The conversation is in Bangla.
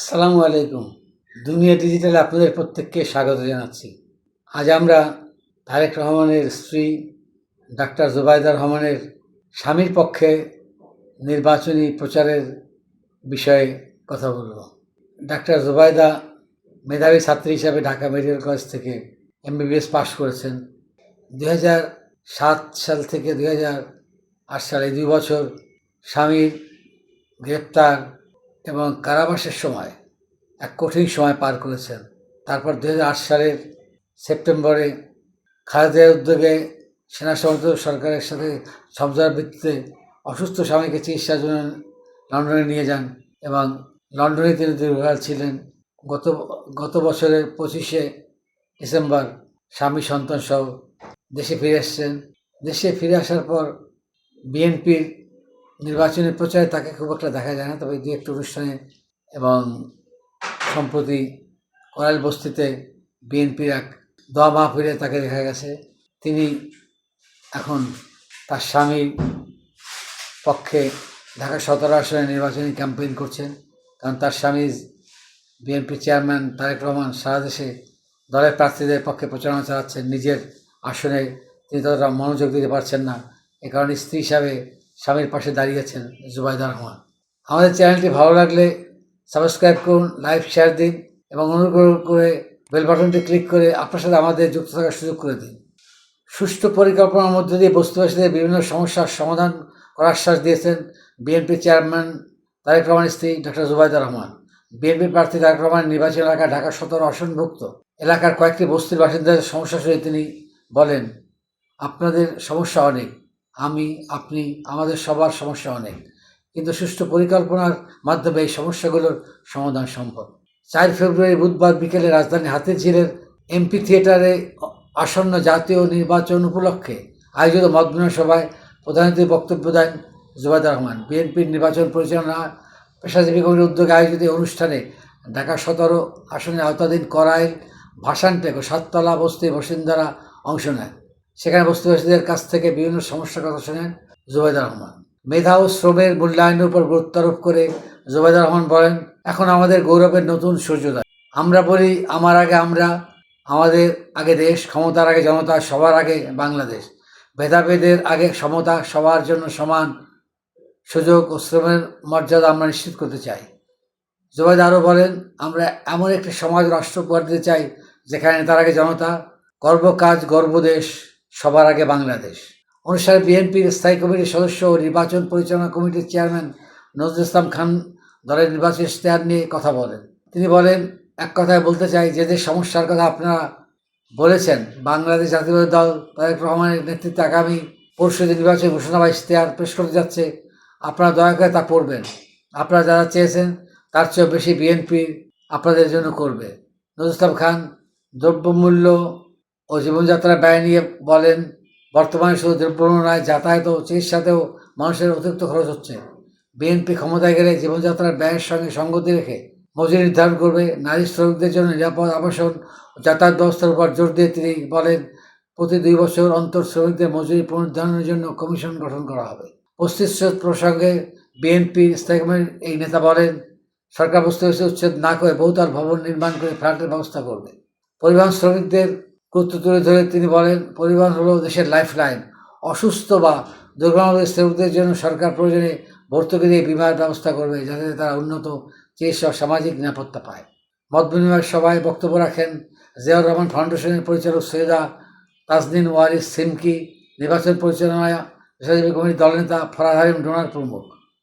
আসসালামু আলাইকুম। দুনিয়া ডিজিটালে আপনাদের প্রত্যেককে স্বাগত জানাচ্ছি। আজ আমরা তারেক রহমানের স্ত্রী ডাক্তার জুবাইদা রহমানের স্বামীর পক্ষে নির্বাচনী প্রচারের বিষয়ে কথা বলব। ডাক্তার জুবাইদা মেধাবী ছাত্রী হিসাবে ঢাকা মেডিকেল কলেজ থেকে এমবিবিএস পাশ করেছেন। দুই সাত সাল থেকে দুই আট সালে দুই বছর স্বামীর গ্রেপ্তার এবং কারাবাসের সময়, এক কঠিন সময় পার করেছেন। তারপর দু হাজার আট সালের সেপ্টেম্বরে খালেদার উদ্যোগে সেনা সমর্থ সরকারের সাথে সমঝোতার ভিত্তিতে অসুস্থ স্বামীকে চিকিৎসার জন্য লন্ডনে নিয়ে যান এবং লন্ডনে তিনি দীর্ঘকাল ছিলেন। গত গত বছরের পঁচিশে ডিসেম্বর স্বামী সন্তান সহ দেশে ফিরে এসছেন দেশে ফিরে আসার পর বিএনপির নির্বাচনী প্রচারে তাকে খুব একটা দেখা যায় না, তবে দু একটি অনুষ্ঠানে এবং সম্প্রতি করাইল বস্তিতে বিএনপির এক দোয়া মাহফিলে তাকে দেখা গেছে। তিনি এখন তার স্বামীর পক্ষে ঢাকা সতেরো আসনে নির্বাচনী ক্যাম্পেইন করছেন। কারণ তার স্বামী বিএনপি চেয়ারম্যান তারেক রহমান সারা দেশে দলের প্রার্থীদের পক্ষে প্রচারণা চালাচ্ছেন। নিজের আসনে তিনি ততটা মনোযোগ দিতে পারছেন না। এ কারণে স্ত্রী হিসাবে স্বামীর পাশে দাঁড়িয়েছেন জুবাইদা রহমান। আমাদের চ্যানেলটি ভালো লাগলে সাবস্ক্রাইব করুন লাইভ শেয়ার দিন এবং অনুগ্রহ করে বেল বাটনটি ক্লিক করে আপনার সাথে আমাদের যুক্ত থাকার সুযোগ করে দিন। সুষ্ঠু পরিকল্পনার মধ্যে দিয়ে বস্তুবাসীদের বিভিন্ন সমস্যার সমাধান করার আশ্বাস দিয়েছেন বিএনপি চেয়ারম্যান তারেক রহমানের স্ত্রী ডক্টর জুবাইদা রহমান। বিএনপি প্রার্থী তারেক রহমান নির্বাচনী এলাকা ঢাকা সদর আসনভুক্ত এলাকার কয়েকটি বস্তির বাসিন্দাদের সমস্যা শুনে তিনি বলেন, আপনাদের সমস্যা অনেক। আমি, আপনি, আমাদের সবার সমস্যা অনেক। কিন্তু সুষ্ঠু পরিকল্পনার মাধ্যমে এই সমস্যাগুলোর সমাধান সম্ভব। চার ফেব্রুয়ারি বুধবার বিকেলে রাজধানী হাতিঝিলের এমপি থিয়েটারে আসন্ন জাতীয় নির্বাচন উপলক্ষে আয়োজিত মতবিনিময় সভায় প্রধানমন্ত্রী বক্তব্য দেন জুবাইদা রহমান। বিএনপির নির্বাচন পরিচালনা পেশাজীবী কমিটির উদ্যোগে আয়োজিত অনুষ্ঠানে ঢাকা সতেরো আসনের আওতাধীন করাইল ভাসানটেক ও সাততলা বস্তির বাসিন্দারা অংশ নেন। সেখানে বস্তুবাসীদের কাছ থেকে বিভিন্ন সমস্যার কথা শোনেন জুবাইদা রহমান। মেধা ও শ্রমের মূল্যায়নের উপর গুরুত্ব আরোপ করে জুবাইদা রহমান বলেন, এখন আমাদের গৌরবের নতুন সূর্যোদয়। আমরা বলি, আমার আগে আমরা, আমাদের আগে দেশ, ক্ষমতার আগে জনতা, সবার আগে বাংলাদেশ। ভেদাভেদের আগে সমতা, সবার জন্য সমান সুযোগ ও শ্রমের মর্যাদা আমরা নিশ্চিত করতে চাই। জুবাইদা আরও বলেন, আমরা এমন একটি সমাজ রাষ্ট্র দিতে চাই, যেখানে তার আগে জনতা, গর্ব কাজ গর্বদেশ সবার আগে বাংলাদেশ। অনুষ্ঠানে বিএনপির স্থায়ী কমিটির সদস্য ও নির্বাচন পরিচালনা কমিটির চেয়ারম্যান নজরুল ইসলাম খান দলের নির্বাচনী ইশতেহার নিয়ে কথা বলেন। তিনি বলেন, এক কথায় বলতে চাই, যে যে সমস্যার কথা আপনারা বলেছেন, বাংলাদেশ জাতীয়বাদী দল তারেক রহমানের নেতৃত্বে আগামী পরশু নির্বাচনী ঘোষণা বা ইশতেহার পেশ করতে যাচ্ছে, আপনারা দয়া করে তা পড়বেন। আপনারা যারা চেয়েছেন, তার চেয়েও বেশি বিএনপি আপনাদের জন্য করবে। নজরুল ইসলাম খান, দ্রব্যমূল্য ও জীবনযাত্রার ব্যয় নিয়ে বলেন, বর্তমানে শুধু দ্রব্যমূল্য নয় যাতায়াত ও চিকিৎসাতেও মানুষের অতিরিক্ত খরচ হচ্ছে। বিএনপি ক্ষমতায় গেলে জীবনযাত্রার ব্যয়ের সঙ্গে সঙ্গতি রেখে মজুরি নির্ধারণ করবে। নারী শ্রমিকদের জন্য নিরাপদ আবাসন যাতায়াত ব্যবস্থার উপর জোর দিয়ে তিনি বলেন, প্রতি দুই বছর অন্তর শ্রমিকদের মজুরি পুনর্ধারণের জন্য কমিশন গঠন করা হবে। পশ্চিম প্রসঙ্গে বিএনপির স্থায়ী এই নেতা বলেন, সরকার বস্তু উচ্ছেদ না করে বহুতল ভবন নির্মাণ করে ফ্ল্যাটের ব্যবস্থা করবে। পরিবহন শ্রমিকদের গুরুত্ব তুলে ধরে তিনি বলেন, পরিবহন হলো দেশের লাইফ লাইন অসুস্থ বা দুর্ঘটনাগ্রস্ত শ্রমিকদের জন্য সরকার প্রয়োজনে ভর্তুকি দিয়ে বিমার ব্যবস্থা করবে, যাতে তারা উন্নত চিকিৎসা সামাজিক নিরাপত্তা পায়। মত বিনিময় সভায় বক্তব্য রাখেন জিয়াউর রহমান ফাউন্ডেশনের পরিচালক সৈয়দা তাজদিন ওয়ারিস সিমকি, নির্বাচন পরিচালনায় পেশাজীবী কমিটির দলনেতা ফরাদ হারিম ডোনার প্রমুখ।